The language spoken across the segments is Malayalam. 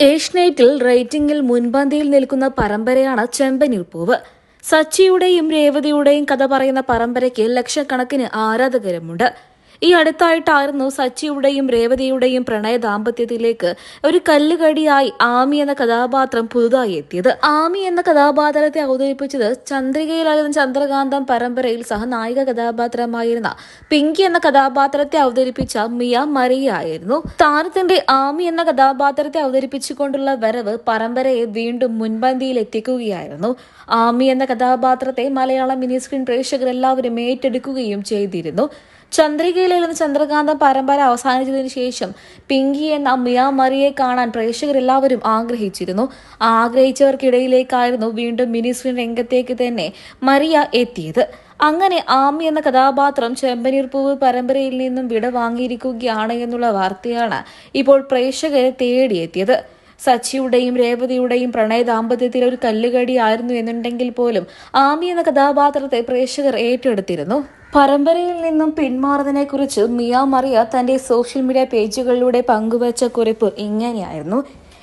ഏഷ്യനെറ്റിൽ റേറ്റിംഗിൽ മുൻപന്തിയിൽ നിൽക്കുന്ന പരമ്പരയാണ് ചെമ്പനീർ പൂവ് സച്ചിയുടെയും രേവതിയുടെയും കഥ പറയുന്ന പരമ്പരയ്ക്ക് ലക്ഷക്കണക്കിന് ആരാധകരുമുണ്ട്. ഈ അടുത്തായിട്ടായിരുന്നു സച്ചിയുടെയും രേവതിയുടെയും പ്രണയ ദാമ്പത്യത്തിലേക്ക് ഒരു കല്ലുകടിയായി ആമി എന്ന കഥാപാത്രം പുതുതായി എത്തിയത്. ആമി എന്ന കഥാപാത്രത്തെ അവതരിപ്പിച്ചത് ചന്ദ്രികയിലായിരുന്ന ചന്ദ്രകാന്തം പരമ്പരയിൽ സഹനായിക കഥാപാത്രമായിരുന്ന പിങ്കി എന്ന കഥാപാത്രത്തെ അവതരിപ്പിച്ച മിയ മറിയ ആയിരുന്നു താരത്തിന്റെ ആമി എന്ന കഥാപാത്രത്തെ അവതരിപ്പിച്ചുകൊണ്ടുള്ള വരവ് പരമ്പരയെ വീണ്ടും മുൻപന്തിയിൽ എത്തിക്കുകയായിരുന്നു. ആമി എന്ന കഥാപാത്രത്തെ മലയാളം മിനി സ്ക്രീൻ പ്രേക്ഷകരെല്ലാവരും ഏറ്റെടുക്കുകയും ചെയ്തിരുന്നു. ചന്ദ്രികയിലെഴുന്ന ചന്ദ്രകാന്തം പരമ്പര അവസാനിച്ചതിനു ശേഷം പിങ്കി എന്ന മിയ മറിയെ കാണാൻ പ്രേക്ഷകരെല്ലാവരും ആഗ്രഹിച്ചിരുന്നു. ആഗ്രഹിച്ചവർക്കിടയിലേക്കായിരുന്നു വീണ്ടും മിനി സ്ക്രീൻ രംഗത്തേക്ക് തന്നെ മറിയ എത്തിയത്. അങ്ങനെ ആമി എന്ന കഥാപാത്രം ചെമ്പനീർ പൂവ് പരമ്പരയിൽ നിന്നും വിട വാങ്ങിയിരിക്കുകയാണ് എന്നുള്ള വാർത്തയാണ് ഇപ്പോൾ പ്രേക്ഷകരെ തേടിയെത്തിയത്. സച്ചിയുടെയും രേവതിയുടെയും പ്രണയ ദാമ്പത്യത്തിൽ ഒരു കല്ലുകടിയായിരുന്നു എന്നുണ്ടെങ്കിൽ പോലും ആമി എന്ന കഥാപാത്രത്തെ പ്രേക്ഷകർ ഏറ്റെടുത്തിരുന്നു. പരമ്പരയിൽ നിന്നും പിന്മാറുന്നതിനെക്കുറിച്ച് മിയ മറിയ തന്റെ സോഷ്യൽ മീഡിയ പേജുകളിലൂടെ പങ്കുവച്ച കുറിപ്പ് ഇങ്ങനെയായിരുന്നു.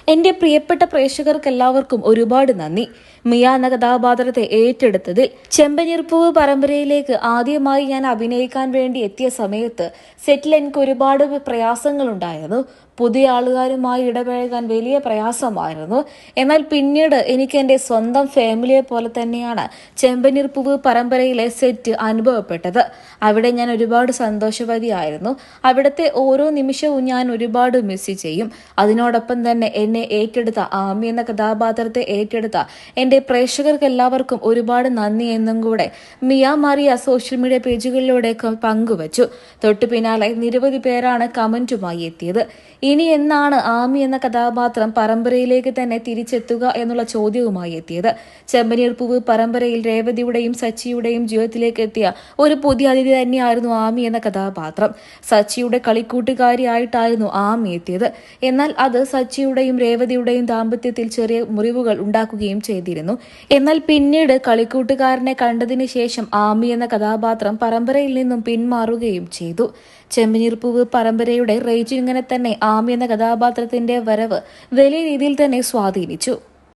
എന്റെ പ്രിയപ്പെട്ട പ്രേക്ഷകർക്കെല്ലാവർക്കും ഒരുപാട് നന്ദി. മിയ എന്ന കഥാപാത്രത്തെ ഏറ്റെടുത്തതിൽ ചെമ്പനീർപ്പൂവ് പരമ്പരയിലേക്ക് ആദ്യമായി ഞാൻ അഭിനയിക്കാൻ വേണ്ടി എത്തിയ സമയത്ത് സെറ്റിൽ എനിക്ക് ഒരുപാട് പ്രയാസങ്ങളുണ്ടായിരുന്നു. പുതിയ ആളുകാരുമായി ഇടപഴകാൻ വലിയ പ്രയാസമായിരുന്നു. എന്നാൽ പിന്നീട് എനിക്ക് എന്റെ സ്വന്തം ഫാമിലിയെ പോലെ തന്നെയാണ് ചെമ്പനീർപ്പൂവ് പരമ്പരയിലെ സെറ്റ് അനുഭവപ്പെട്ടത്. അവിടെ ഞാൻ ഒരുപാട് സന്തോഷവതിയായിരുന്നു. അവിടുത്തെ ഓരോ നിമിഷവും ഞാൻ ഒരുപാട് മിസ് ചെയ്യും. അതിനോടൊപ്പം തന്നെ എന്നെ ഏറ്റെടുത്ത ആമി എന്ന കഥാപാത്രത്തെ ഏറ്റെടുത്ത എന്റെ പ്രേക്ഷകർക്ക് എല്ലാവർക്കും ഒരുപാട് നന്ദി എന്നും കൂടെ മിയ മാറിയ സോഷ്യൽ മീഡിയ പേജുകളിലൂടെ പങ്കുവച്ചു. തൊട്ടു പിന്നാലെ നിരവധി പേരാണ് കമന്റുമായി എത്തിയത്. ഇനി എന്നാണ് ആമി എന്ന കഥാപാത്രം പരമ്പരയിലേക്ക് തന്നെ തിരിച്ചെത്തുക എന്നുള്ള ചോദ്യവുമായി എത്തിയത്? ചെമ്പനീർ പൂവ് പരമ്പരയിൽ രേവതിയുടെയും സച്ചിയുടെയും ജീവിതത്തിലേക്ക് എത്തിയ ഒരു പുതിയ അതിഥി തന്നെയായിരുന്നു ആമി എന്ന കഥാപാത്രം. സച്ചിയുടെ കളിക്കൂട്ടുകാരിയായിട്ടായിരുന്നു ആമി എത്തിയത്. എന്നാൽ അത് സച്ചിയുടെയും രേവതിയുടെയും ദാമ്പത്യത്തിൽ ചെറിയ മുറിവുകൾ ഉണ്ടാക്കുകയും ചെയ്തിരുന്നു. എന്നാൽ പിന്നീട് കളിക്കൂട്ടുകാരനെ കണ്ടതിന് ശേഷം ആമി എന്ന കഥാപാത്രം പരമ്പരയിൽ നിന്നും പിന്മാറുകയും ചെയ്തു. ചെമ്പനീർ പൂവ് പരമ്പരയുടെ റേറ്റിംഗിനെ തന്നെ ആമി എന്ന കഥാപാത്രത്തിന്റെ വരവ് വലിയ രീതിയിൽ തന്നെ സ്വാധീനിച്ചു.